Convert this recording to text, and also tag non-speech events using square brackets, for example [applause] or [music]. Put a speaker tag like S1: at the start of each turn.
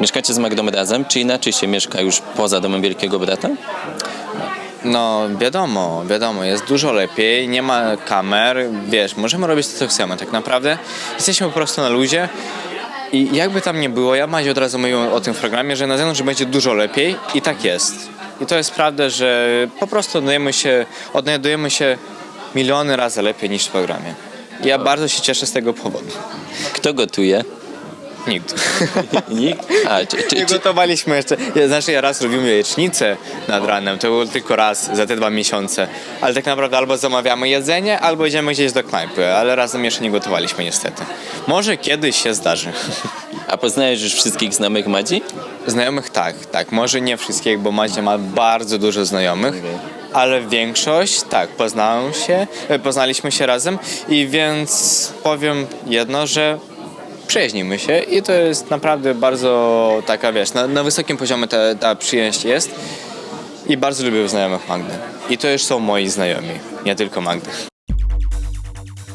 S1: Mieszkacie z Magdą razem, czy inaczej się mieszka już poza domem Wielkiego Brata?
S2: No, wiadomo, wiadomo, jest dużo lepiej, nie ma kamer, wiesz, możemy robić to, co chcemy, tak naprawdę jesteśmy po prostu na luzie i jakby tam nie było, ja Madzie od razu mówiłem o tym w programie, że na zewnątrz będzie dużo lepiej i tak jest. I to jest prawda, że po prostu odnajdujemy się, odnajdujemy się miliony razy lepiej niż w programie. Ja bardzo się cieszę z tego powodu.
S1: Kto gotuje?
S2: Nikt. [laughs]
S1: Nikt? A, czy, czy,
S2: Nie
S1: czy,
S2: gotowaliśmy jeszcze. Ja, znaczy ja raz robiłem jajecznicę nad ranem, to było tylko raz za te dwa miesiące. Ale tak naprawdę albo zamawiamy jedzenie, albo idziemy gdzieś do knajpy, ale razem jeszcze nie gotowaliśmy niestety. Może kiedyś się zdarzy.
S1: a poznajesz już wszystkich znajomych Madzi?
S2: Znajomych tak, tak. Może nie wszystkich, bo Madzia ma bardzo dużo znajomych. Ale większość, tak, poznałem się, e, poznaliśmy się razem i więc powiem jedno, że przyjaźnimy się i to jest naprawdę bardzo taka, wiesz, na, na wysokim poziomie ta, ta przyjaźń jest i bardzo lubię znajomych Magdy. I to już są moi znajomi, nie tylko Magdy.